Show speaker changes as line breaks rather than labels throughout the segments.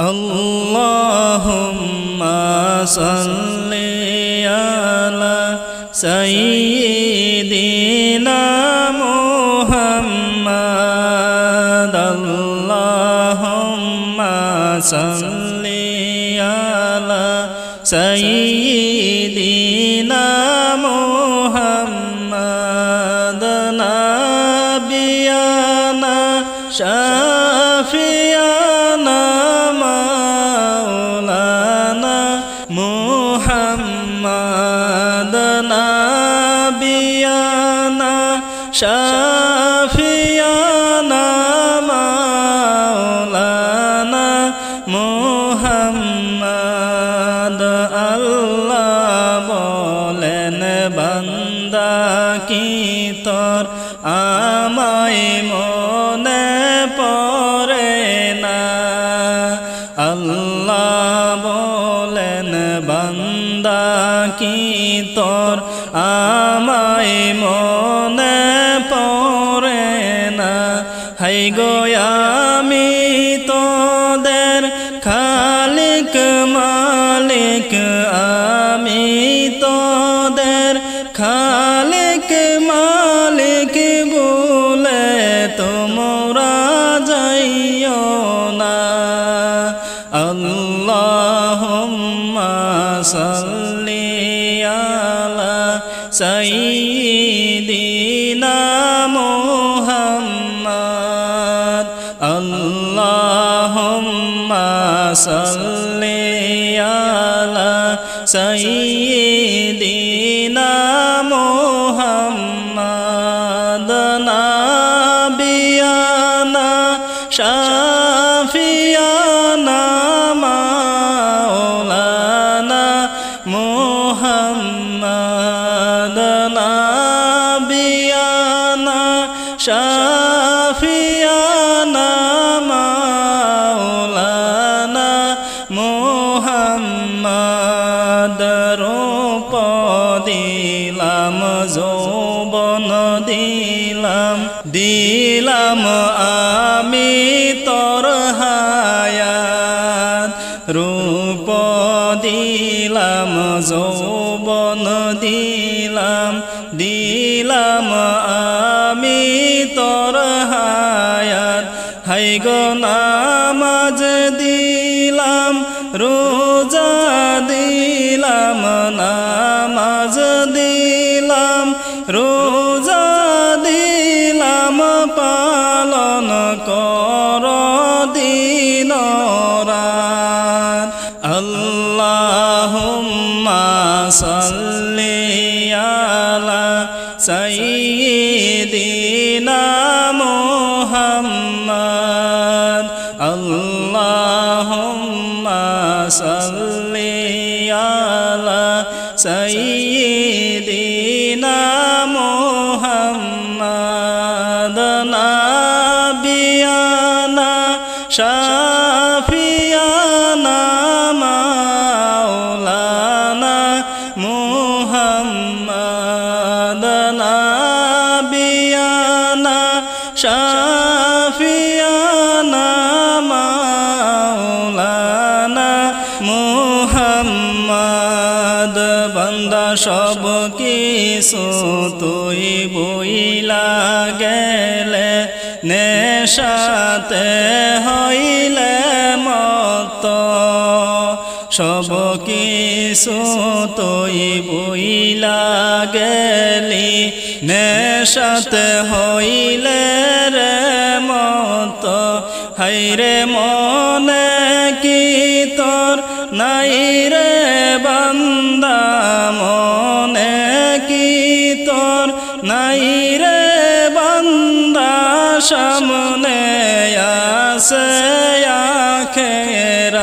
اللهم صل على سيدنا محمد اللهم صل على سيدنا محمد نبينا شافينا চাঁদ আল্লাহ বলেন, বান্দা, কি তোর আমায় মনে পড়ে না? আল্লাহ বলেন, বান্দা, কি তোর আমায় মনে পড়ে না? হাই গোয়া আলা মোহাম্মদ আল্লাহুম্মা সাল্লি আলা সাইয়্যিদিনা দিলাম দিলাম আমি তোর হায়াত। রূপ দিলাম, যৌবন দিলাম দিলাম আমি তোর হায়াত। হাই গো নামাজ দিলাম, রোজা দিলাম নামাজ কর দিন রাত। আল্লাহুম্মা সাল্লি আলা সাইয়্যিদিনা মুহাম্মদ। আল্লাহুম্মা সাল্লি আলা সাইয়্যিদিনা শাফিয়ানা মাওলানা মুহাম্মদ নাবিয়ানা শাফিয়ানা মাওলানা মুহাম্মদ বান্দা সব কিছু তুই বইলা গেলে নেশাতে হইলে মত সব কিছু তুই বইলা গেলি, নেশাতে হইলে রে মত হাইরে মনে কি তোর নাই রে বান্দা? সামনে আসে আখেরাত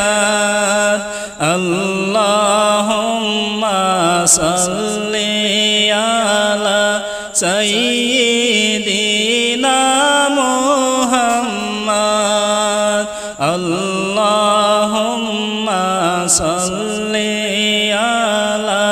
আল্লাহুম্মা সাল্লি আলা সাইয়্যিদিনা মুহাম্মদ। আল্লাহুম্মা সাল্লি আলা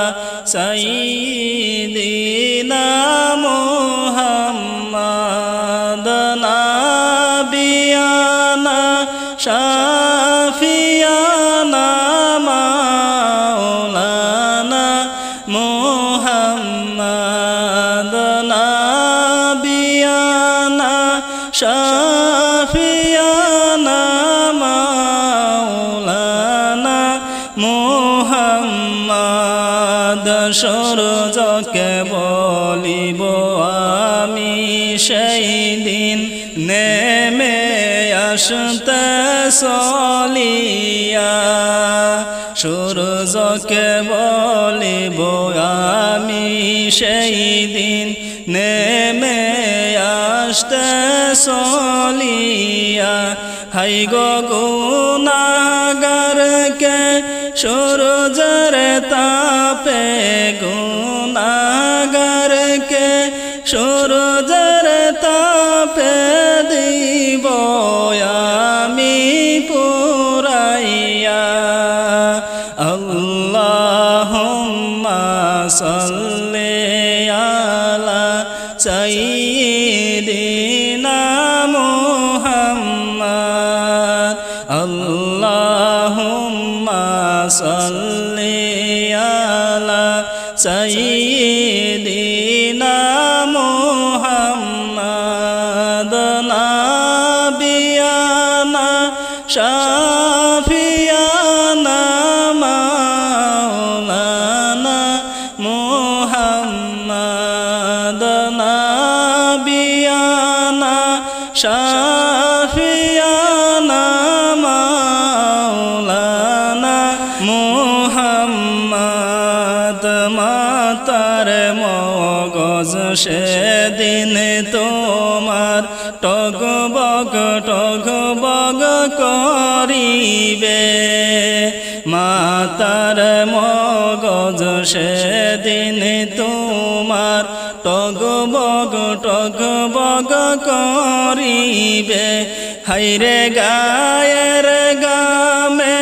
মুহাম্মদ নাবিয়ানা শাফিয়ানা মাওলানা মুহাম্মদ। সূর্যকে বলিব আমি সেই দিন নেমে আসতে সলিয়া সূর্যকে বলিব আমি সেই দিন নেমে আসতে সলিয়া হাই গুনাগারকে সূর্যের তাপে গুনাগারকে সূর্যের তাপে দিব। সাইয়্যিদিনা শাফিয়ানা মাওলানা মুহাম্মদ মাতার মগজ সেদিন তোমার করিবে। মাতার মগজ সেদিন টগবগ করিবে। হাইরে গায়ের গামে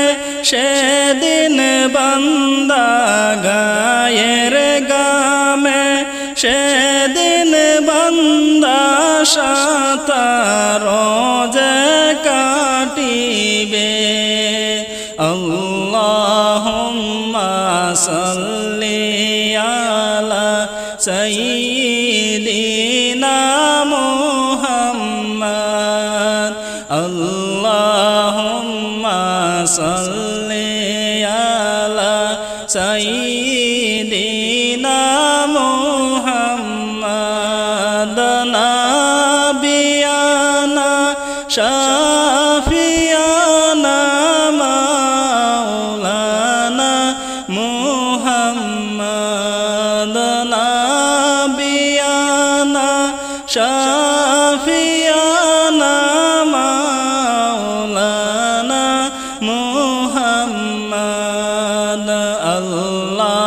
সেদিন বান্দা গায়ের গামে সেদিন বান্দা সাতার যে কাটিবে। আল্লাহুম্মা সাল্লি আলা সাইয়্যিদিনা সাল্লি আলা সাইয়্যিদিনা মুহাম্মদ আল্লাহুম্মা